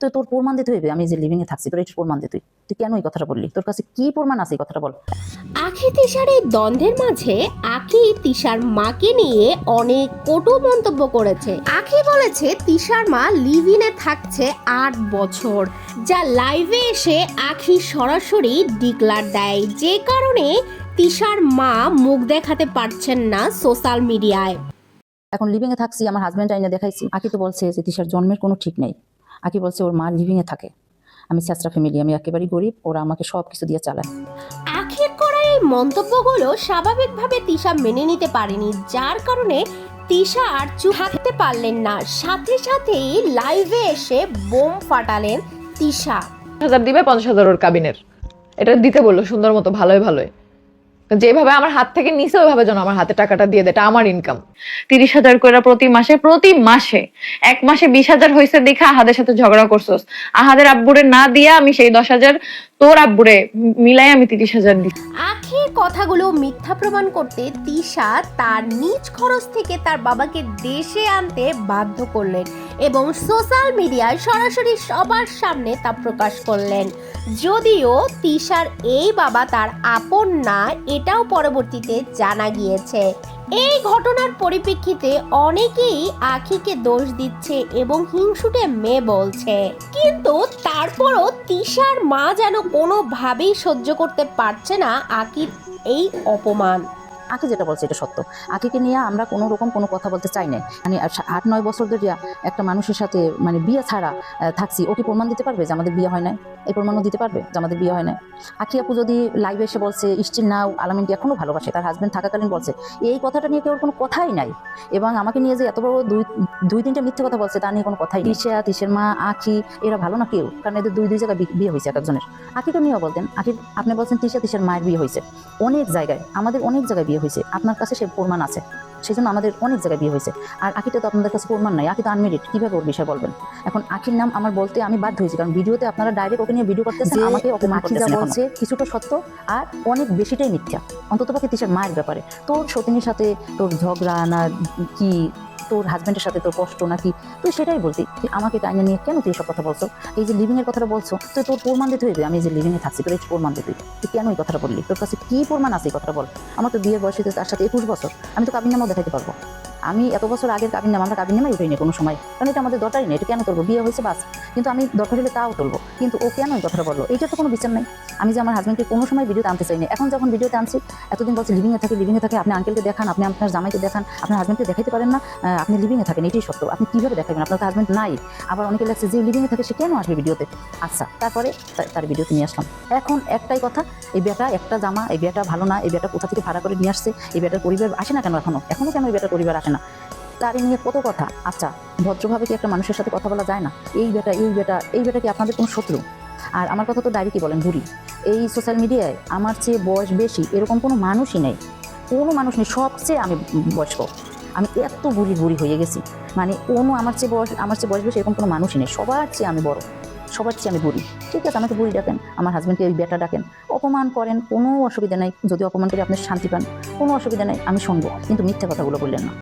তো তোর প্রমাণ দিতে হইবে আমি যে লিভিং এ থাকছি তোর এটা প্রমাণ দিতে তুই কেন এই কথাটা বললি? তোর কাছে কি প্রমাণ আছে এই কথাটা বল? আখি তিশার এই দ্বন্দ্বের মাঝে আখি তিশার মাকে নিয়ে অনেক কটু মন্তব্য করেছে। আখি বলেছে তিশার মা লিভিনে থাকছে আট বছর যা লাইভে এসে আখি সরাসরি ডিক্লার দেয়। যে কারণে তিশার মা মুখ দেখাতে পারছেন না সোশ্যাল মিডিয়ায়। এখন লিভিং এ থাকছি আমার হাজব্যান্ড আইনে দেখাইছি। আকি তো বলছে যে তিশার জন্মের কোনো ঠিক নেই। আকি বলছে ওর মা লিভিং এ থাকে। আমি স্যাসরা ফ্যামিলি আমি একেবারেই গরিব ওরা আমাকে সব কিছু দিয়ে চালায়। আখির করা এই মন্তব্যগুলো স্বাভাবিকভাবে তিশা মেনে নিতে পারেনি যার কারণে তিশা আর চুপ থাকতে পারলেন না। সাথে সাথেই লাইভে এসে বোম ফাটালেন তিশা। হাজার দিবে পঞ্চাশ হাজার ওর কাবিনের। এটা দিতে বলল সুন্দর মতো ভালোই ভালোই যেভাবে আমার হাত থেকে নিছে ওইভাবে যেন আমার হাতে টাকাটা দিয়ে দেয় এটা আমার ইনকাম তিরিশ হাজার করে প্রতি মাসে প্রতি মাসে এক মাসে বিশ হাজার হয়েছে দেখে আহাদের সাথে ঝগড়া করছোস। আহাদের আব্বুরে না দিয়া আমি সেই দশ হাজার তোর আব্বুরে মিলাই আমি তিরিশ হাজার দিচ্ছি আখির কথাগুলো মিথ্যা প্রমাণ করতে তিশা তার নিজ খরচ থেকে তার বাবাকে দেশে আনতে বাধ্য করলেন এবং সোশ্যাল মিডিয়ায় সরাসরি সবার সামনে তা প্রকাশ করলেন। যদিও তিশার এই বাবা তার আপন না, এটাও পরবর্তীতে জানা গিয়েছে। এই ঘটনার পরিপ্রেক্ষিতে অনেকেই আখিকে দোষ দিচ্ছে এবং হিংসুটে মেয়ে বলছে। কিন্তু তারপরও তিশার মা যেন কোনোভাবেই সহ্য করতে পারছে না আকির এই অপমান। আকি যেটা বলছে এটা সত্য। আঁকিকে নিয়ে আমরা কোনো রকম কোনো কথা বলতে চাই না মানে আট নয় বছর ধরে একটা মানুষের সাথে মানে বিয়ে ছাড়া থাকছি, ও কি প্রমাণ দিতে পারবে যে আমাদের বিয়ে হয় নাই? এই প্রমাণও দিতে পারবে যে আমাদের বিয়ে হয় নাই? আকি আপু যদি লাইভে এসে বলছে স্টিল নাও আলামিনকে এখনও ভালোবাসে, তার হাজব্যান্ড থাকাকালীন বলছে, এই কথাটা নিয়ে কেউ কোনো কথাই নাই। এবং আমাকে নিয়ে যে এত বড় দুই দুই তিনটা মিথ্যে কথা বলছে তা নিয়ে কোনো কথাই তিশা, তিশের মা আখি এরা ভালো না কেউ? কারণ এদের দুই দুই জায়গায় বিয়ে হয়েছে এক একজনের। আখিকে নিয়েও বলতেন আখির আপনি বলছেন তিশা, তিশের মায়ের বিয়ে হয়েছে। অনেক জায়গায়, আমাদের অনেক জায়গায় বিয়ে হয়েছে। আপনার কাছে সে প্রমাণ আছে। সেই জন্য আমাদের অনেক জায়গায় বিয়ে হয়েছে। আর আখিটা তো আপনাদের কাছে প্রমাণ নাই। আখি তো আনমেরিড কীভাবে ওর বিষয়ে বলবেন? এখন আখির নাম আমার বলতে আমি বাধ্য হয়েছি। কারণ ভিডিওতে আপনারা ডাইরেক্ট ওকে নিয়ে ভিডিও করতেছেন আমাকে অপমান যা বলছে কিছুটা সত্য আর অনেক বেশিটাই মিথ্যা। অন্তত পক্ষে তিসার মায়ের ব্যাপারে। তোর সতীনের সাথে তোর ঝগড়া না কি তোর হাজব্যান্ডের সাথে তোর কষ্ট নাকি? তুই সেটাই বলতি। তুই আমাকে টাইমে নিয়ে কেন তুই এসব কথা বলছো? এই যে লিভিংয়ের কথাটা বলছো, তো তোর প্রমাণ দিতে হইবে। আমি যে লিভিংয়ে থাকছি তোর এই প্রমাণ দিতে তুই কেন এই কথাটা বললি? তোর কাছে কি প্রমাণ আছে এই কথাটা বল? আমার তো বিয়ের বয়সে তার সাথে একুশ বছর। আমি তো কাবিনের মধ্যে থাকতে পারব। আমি এত বছর আগের কাবিন নাম, আমরা কাবিন নামাই উঠাইনি কোনো সময়। কারণ এটা আমাদের দরকারই নেই, এটা কেন তুলবো? বিয়ে হয়েছে বাস। কিন্তু আমি দরকার হলে তাও তুলবো। কিন্তু ও কেন এই কথাটা বলল? এইটা তো কোনো বিচার নাই। আমি যে আমার হাজব্যান্ডকে কোনো সময় ভিডিওতে আনতে চাইনি। এখন যখন ভিডিওতে আনছি, এতদিন বলছে লিভিংয়ে থাকে লিভিংয়ে থাকে, আপনি আঙ্কেলকে দেখান, আপনি আপনার জামাইকে দেখান, আপনার হাজব্যান্ডকে দেখাইতে পারেন না আপনি লিভিংয়ে থাকেন, এটাই সত্য। আপনি কীভাবে দেখাবেন আপনার তো হাজব্যান্ড নাই। আবার অনেকে লাগছে যে লিভিংয়ে থাকে, সে কেন আসবে ভিডিওতে আচ্ছা তারপরে তার ভিডিওতে নিয়ে আসলাম। এখন একটাই কথা, এই বেটা একটা জামা, এই বেটা ভালো না, এই বেটা কোথা থেকে ভাড়া করে নিয়ে আসছে, এই বেটার পরিবার আসে না কেন এখনও? এখনও কেন এই বেটার পরিবার আসে না। তারই নিয়ে কত কথা? আচ্ছা ভদ্রভাবে কি একটা মানুষের সাথে কথা বলা যায় না? এই বেটা এই বেটা এই বেটা কি আপনাদের কোনো শত্রু? আর আমার কথা তো ডাইরেক্টই বলেন, বুড়ি। এই সোশ্যাল মিডিয়ায় আমার চেয়ে বয়স বেশি এরকম কোনো মানুষই নেই। কোনো মানুষ নেই, সবচেয়ে আমি বয়স্ক। আমি এত বুড়ি বুড়ি হয়ে গেছি। মানে কোনো আমার চেয়ে বয়স, আমার চেয়ে বয়স বেশি এরকম কোনো মানুষই নেই। সবার চেয়ে আমি বড়। সবার চেয়ে আমি বুড়ি। ঠিক আছে, আমাকে বুড়ি ডাকেন, আমার হাজব্যান্ডকে ওই বেটা ডাকেন। অপমান করেন, কোনো অসুবিধা নেই। যদি অপমান করে আপনি শান্তি পান, কোনো অসুবিধা নেই, আমি শুনব। কিন্তু মিথ্যা কথাগুলো বললেন না।